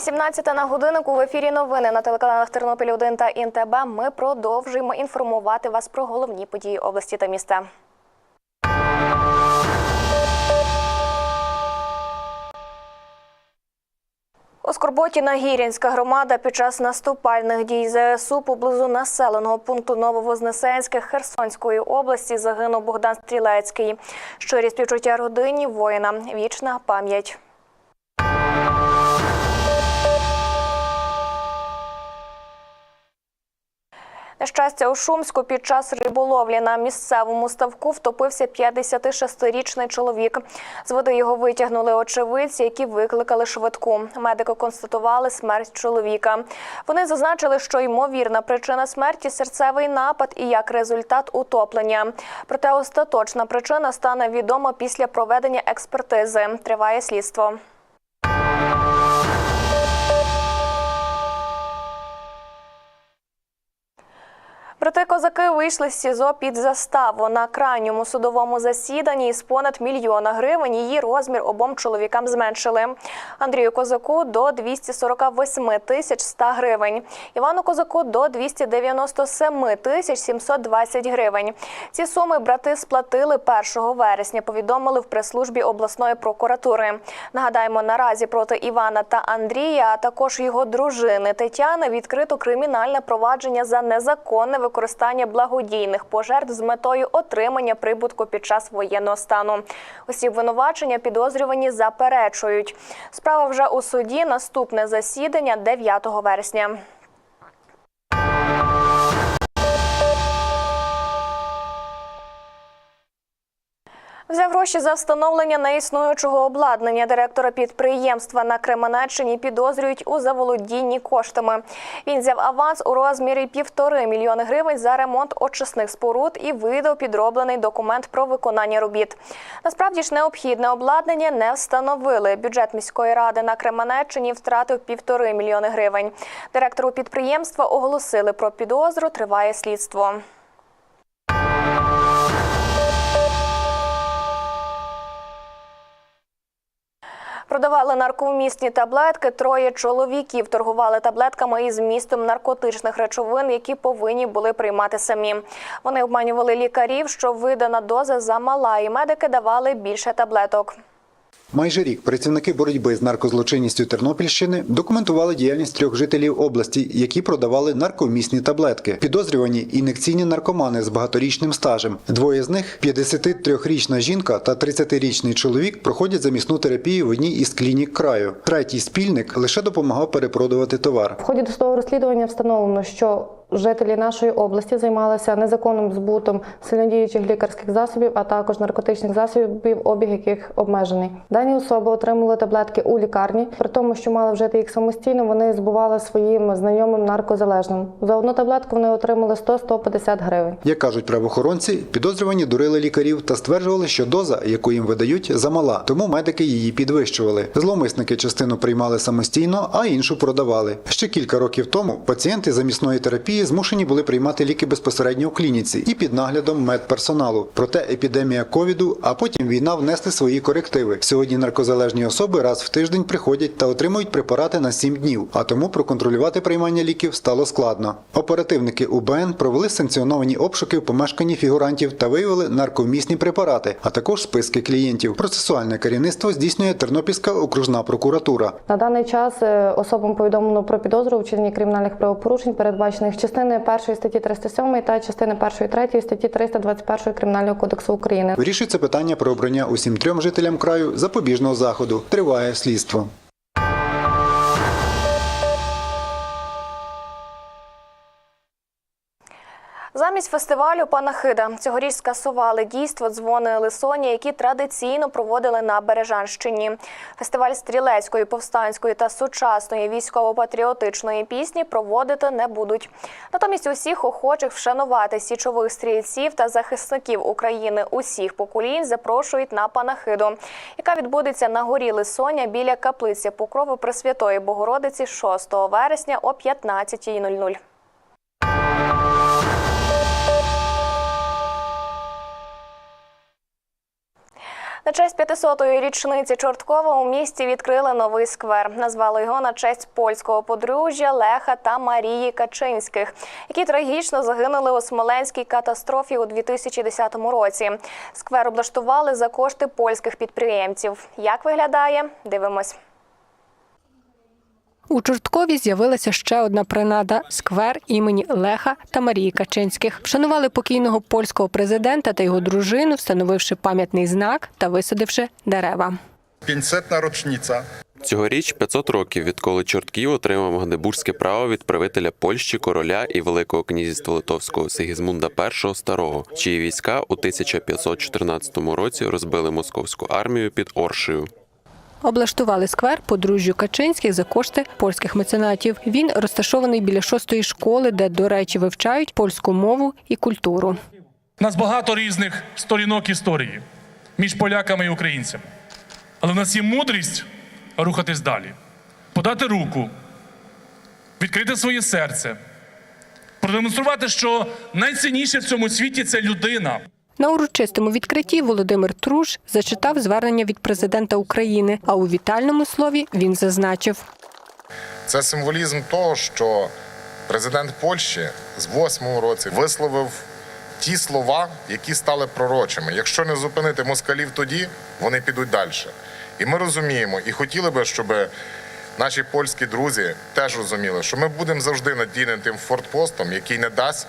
18 на годиннику в ефірі новини на телеканалах Тернопіль 1 та ІНТБ. Ми продовжуємо інформувати вас про головні події області та міста. У Скорботі Нагірянська громада під час наступальних дій ЗСУ поблизу населеного пункту Нововознесенське Херсонської області загинув Богдан Стрілецький. Щирі співчуття родині воїна. Вічна пам'ять. Нещастя у Шумську під час риболовлі на місцевому ставку втопився 56-річний чоловік. З води його витягнули очевидці, які викликали швидку. Медики констатували смерть чоловіка. Вони зазначили, що ймовірна причина смерті серцевий напад і як результат утоплення. Проте остаточна причина стане відома після проведення експертизи. Триває слідство. Брати козаки вийшли з СІЗО під заставу на крайньому судовому засіданні із понад мільйона гривень. Її розмір обом чоловікам зменшили. Андрію Козаку до 248 тисяч 100 гривень. Івану Козаку до 297 тисяч 720 гривень. Ці суми брати сплатили 1 вересня. Повідомили в прес-службі обласної прокуратури. Нагадаємо, наразі проти Івана та Андрія, а також його дружини Тетяни відкрито кримінальне провадження за незаконне використання благодійних пожертв з метою отримання прибутку під час воєнного стану. Усі обвинувачення підозрювані заперечують. Справа вже у суді. Наступне засідання 9 вересня. Взяв гроші за встановлення неіснуючого обладнання. Директора підприємства на Кременеччині підозрюють у заволодінні коштами. Він взяв аванс у розмірі півтори мільйони гривень за ремонт очисних споруд і видав підроблений документ про виконання робіт. Насправді ж необхідне обладнання не встановили. Бюджет міської ради на Кременеччині втратив півтори мільйони гривень. Директору підприємства оголосили про підозру. Триває слідство. Продавали наркомісні таблетки. Троє чоловіків торгували таблетками із містом наркотичних речовин, які повинні були приймати самі. Вони обманювали лікарів, що видана доза замала, і медики давали більше таблеток. Майже рік працівники боротьби з наркозлочинністю Тернопільщини документували діяльність трьох жителів області, які продавали наркомісні таблетки. Підозрювані ін'єкційні наркомани з багаторічним стажем. Двоє з них 53-річна жінка та 30-річний чоловік проходять замісну терапію в одній із клінік краю. Третій спільник лише допомагав перепродувати товар. В ході досудового розслідування встановлено, що жителі нашої області займалися незаконним збутом сильнодіючих лікарських засобів, а також наркотичних засобів, обіг яких обмежений. Дані особи отримали таблетки у лікарні, при тому, що мали вжити їх самостійно, вони збували своїм знайомим наркозалежним. За одну таблетку вони отримали 100-150 гривень. Як кажуть правоохоронці, підозрювані дурили лікарів та стверджували, що доза, яку їм видають, замала, тому медики її підвищували. Зловмисники частину приймали самостійно, а іншу продавали. Ще кілька років тому пацієнти замісної терапії змушені були приймати ліки безпосередньо у клініці і під наглядом медперсоналу. Проте епідемія ковіду, а потім війна внесли свої корективи. Сьогодні наркозалежні особи раз в тиждень приходять та отримують препарати на 7 днів, а тому проконтролювати приймання ліків стало складно. Оперативники УБН провели санкціоновані обшуки в помешканні фігурантів та виявили наркомісні препарати, а також списки клієнтів. Процесуальне керівництво здійснює Тернопільська окружна прокуратура. На даний час е, особам повідомлено про підозру у вчиненні кримінальних правопорушень, передбачених частини 1 статті 307 та частини 1 3 статті 321 Кримінального кодексу України. Вирішується питання про обрання усім трьом жителям краю запобіжного заходу. Триває слідство. Замість фестивалю Панахида цьогоріч скасували дійство дзвони Лисоні, які традиційно проводили на Бережанщині. Фестиваль стрілецької, повстанської та сучасної військово-патріотичної пісні проводити не будуть. Натомість усіх охочих вшанувати січових стрільців та захисників України усіх поколінь запрошують на Панахиду, яка відбудеться на горі Лисоня біля каплиці Покрови Пресвятої Богородиці 6 вересня о 15.00. На честь 500-ї річниці Чорткова у місті відкрили новий сквер. Назвали його на честь польського подружжя Леха та Марії Качинських, які трагічно загинули у смоленській катастрофі у 2010 році. Сквер облаштували за кошти польських підприємців. Як виглядає? Дивимось. У Чорткові з'явилася ще одна принада сквер імені Леха та Марії Качинських. Вшанували покійного польського президента та його дружину, встановивши пам'ятний знак та висадивши дерева. 500 річниця. Цьогоріч 500 років, відколи Чортків отримав магдебурзьке право від правителя Польщі, короля і Великого князівства Литовського Сигізмунда І Старого, чиї війська у 1514 році розбили московську армію під Оршею. Облаштували сквер подружжю Качинських за кошти польських меценатів. Він розташований біля шостої школи, де, до речі, вивчають польську мову і культуру. У нас багато різних сторінок історії між поляками і українцями. Але в нас є мудрість рухатись далі, подати руку, відкрити своє серце, продемонструвати, що найцінніше в цьому світі це людина. На урочистому відкритті Володимир Труш зачитав звернення від президента України. А у вітальному слові він зазначив. Це символізм того, що президент Польщі з восьмого році висловив ті слова, які стали пророчими. Якщо не зупинити москалів тоді, вони підуть далі. І ми розуміємо, і хотіли би, щоб наші польські друзі теж розуміли, що ми будемо завжди надійним тим фортпостом, який не дасть,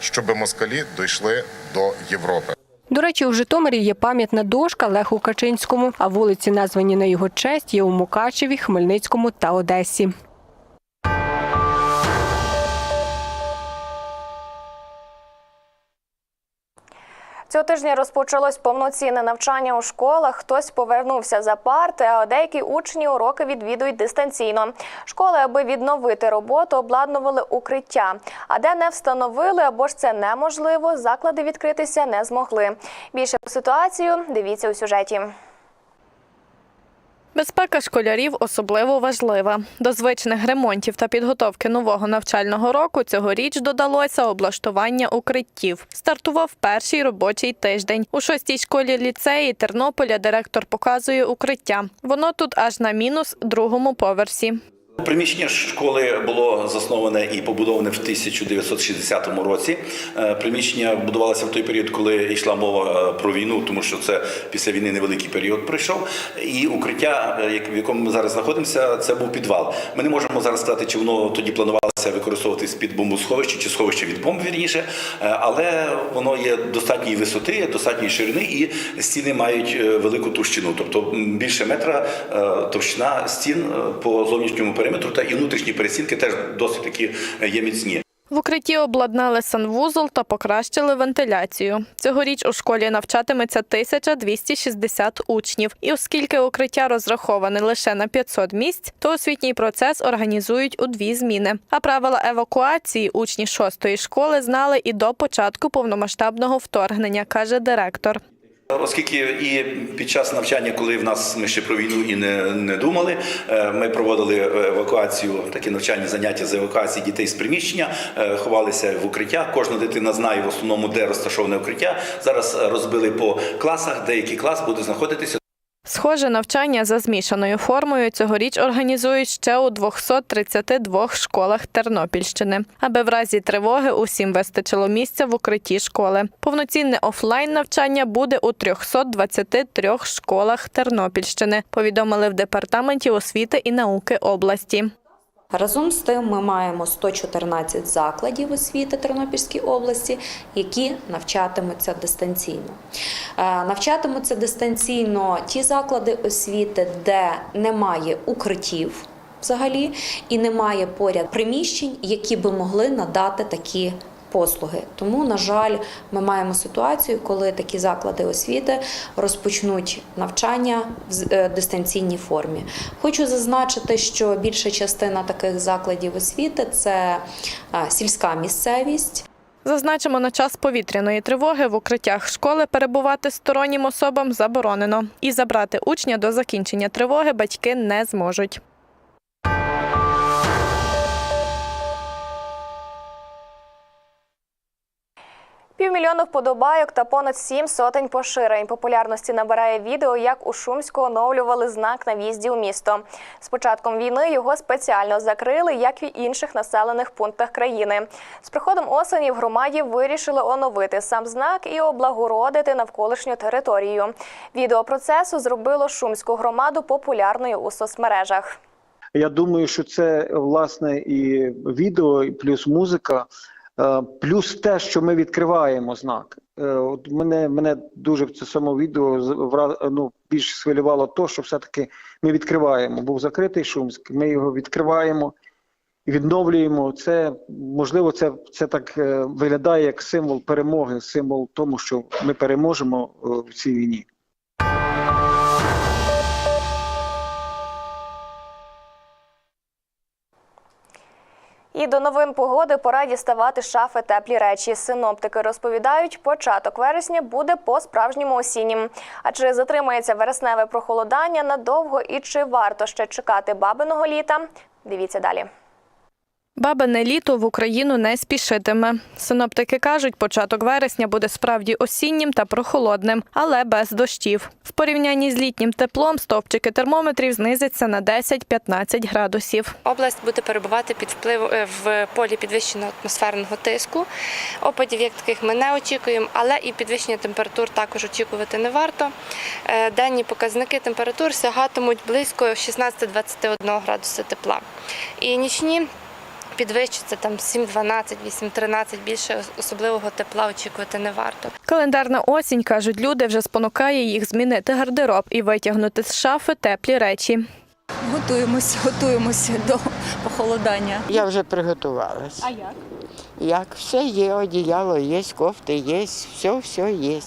щоб москалі дійшли до Європи. До речі, у Житомирі є пам'ятна дошка Леху Качинському, а вулиці, названі на його честь, є у Мукачеві, Хмельницькому та Одесі. Цього тижня розпочалось повноцінне навчання у школах. Хтось повернувся за парти, а деякі учні уроки відвідують дистанційно. Школи, аби відновити роботу, обладнували укриття. А де не встановили або ж це неможливо, заклади відкритися не змогли. Більше про ситуацію дивіться у сюжеті. Безпека школярів особливо важлива. До звичних ремонтів та підготовки нового навчального року цьогоріч додалося облаштування укриттів. Стартував перший робочий тиждень. У шостій школі ліцеї Тернополя директор показує укриття. Воно тут аж на мінус другому поверсі. Приміщення школи було засноване і побудоване в 1960 році. Е, Приміщення будувалося в той період, коли йшла мова е, про війну, тому що це після війни невеликий період пройшов. І укриття, е, в якому ми зараз знаходимося, це був підвал. Ми не можемо зараз сказати, чи воно тоді планувалося використовуватись під бомбосховище чи сховище від бомб вірніше, але воно є достатньої висоти, достатньої ширини, і стіни мають велику товщину, тобто більше метра товщина стін по зовнішньому периметру, та і внутрішні перестінки теж досить такі е, є міцні. В укритті обладнали санвузол та покращили вентиляцію. Цьогоріч у школі навчатиметься 1260 учнів. І оскільки укриття розраховане лише на 500 місць, то освітній процес організують у дві зміни. А правила евакуації учні шостої школи знали і до початку повномасштабного вторгнення, каже директор. Оскільки і під час навчання, коли в нас ми ще про війну і не, не думали, е, ми проводили евакуацію, такі навчальні заняття з евакуації дітей з приміщення, е, ховалися в укриття. Кожна дитина знає в основному, де розташоване укриття. Зараз розбили по класах, деякий клас буде знаходитися. Схоже навчання за змішаною формою цьогоріч організують ще у 232 школах Тернопільщини, аби в разі тривоги усім вистачило місця в укритті школи. Повноцінне офлайн навчання буде у 323 школах Тернопільщини. Повідомили в департаменті освіти і науки області. Разом з тим, ми маємо 114 закладів освіти Тернопільській області, які навчатимуться дистанційно. Е, Навчатимуться дистанційно ті заклади освіти, де немає укриттів взагалі, і немає поряд приміщень, які би могли надати такі послуги. Тому, на жаль, ми маємо ситуацію, коли такі заклади освіти розпочнуть навчання в е, дистанційній формі. Хочу зазначити, що більша частина таких закладів освіти це сільська місцевість. Зазначимо, на час повітряної тривоги в укриттях школи перебувати стороннім особам заборонено. І забрати учня до закінчення тривоги батьки не зможуть. Півмільйона вподобайок та понад сім сотень поширень. Популярності набирає відео, як у Шумську оновлювали знак на в'їзді у місто. З початком війни його спеціально закрили, як і в інших населених пунктах країни. З приходом осені в громаді вирішили оновити сам знак і облагородити навколишню територію. Відео процесу зробило Шумську громаду популярною у соцмережах. Я думаю, що це власне і відео, і плюс музика, плюс те, що ми відкриваємо знак. Е, От мене мене дуже в само відео ну, більш схвилювало то, що все-таки ми відкриваємо. Був закритий Шумськ, ми його відкриваємо і відновлюємо. Це можливо, це, це так е, виглядає як символ перемоги, символ тому, що ми переможемо е, в цій війні. І до новин погоди пора діставати шафи теплі речі. Синоптики розповідають, початок вересня буде по-справжньому осіннім. А чи затримається вересневе прохолодання надовго і чи варто ще чекати бабиного літа? Дивіться далі. Бабине літо в Україну не спішитиме. Синоптики кажуть, початок вересня буде справді осіннім та прохолодним, але без дощів. В порівнянні з літнім теплом стовпчики термометрів знизяться на 10-15 градусів. Область буде перебувати під вплив е, в полі підвищеного атмосферного тиску. Опадів як таких ми не очікуємо, але і підвищення температур також очікувати не варто. Е, Денні показники температур сягатимуть близько 16-21 градуса тепла. І нічні підвищаться там 7-12, 8-13, більше особливого тепла очікувати не варто. Календарна осінь, кажуть люди, вже спонукає їх змінити гардероб і витягнути з шафи теплі речі. Готуємось, готуємося до похолодання. Я вже приготувалась. А як? Як? Все є, одіяло є, кофти є, все, все є.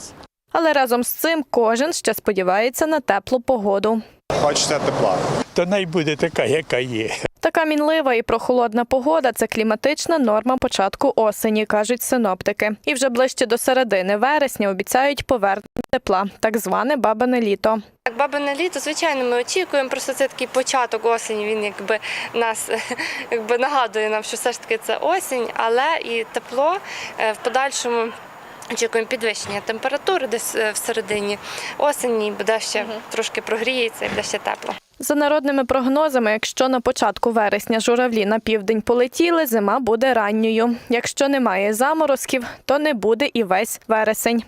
Але разом з цим кожен ще сподівається на теплу погоду. Хочеться тепла. То най буде така, яка є. Така мінлива і прохолодна погода це кліматична норма початку осені, кажуть синоптики. І вже ближче до середини вересня обіцяють повернення тепла, так зване бабине літо. Так, бабине літо, звичайно, ми очікуємо. Просто це такий початок осені. Він якби нас якби нагадує нам, що все ж таки це осінь, але і тепло е, в подальшому. Очікуємо підвищення температури десь е, в середині осені, буде ще трошки прогріється і буде ще тепло. За народними прогнозами, якщо на початку вересня журавлі на південь полетіли, зима буде ранньою. Якщо немає заморозків, то не буде і весь вересень.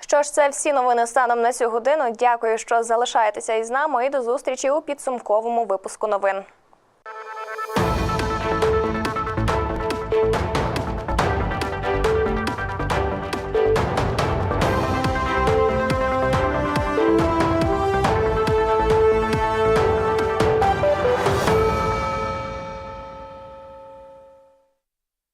Що ж, це всі новини станом на цю годину. Дякую, що залишаєтеся із нами. І до зустрічі у підсумковому випуску новин.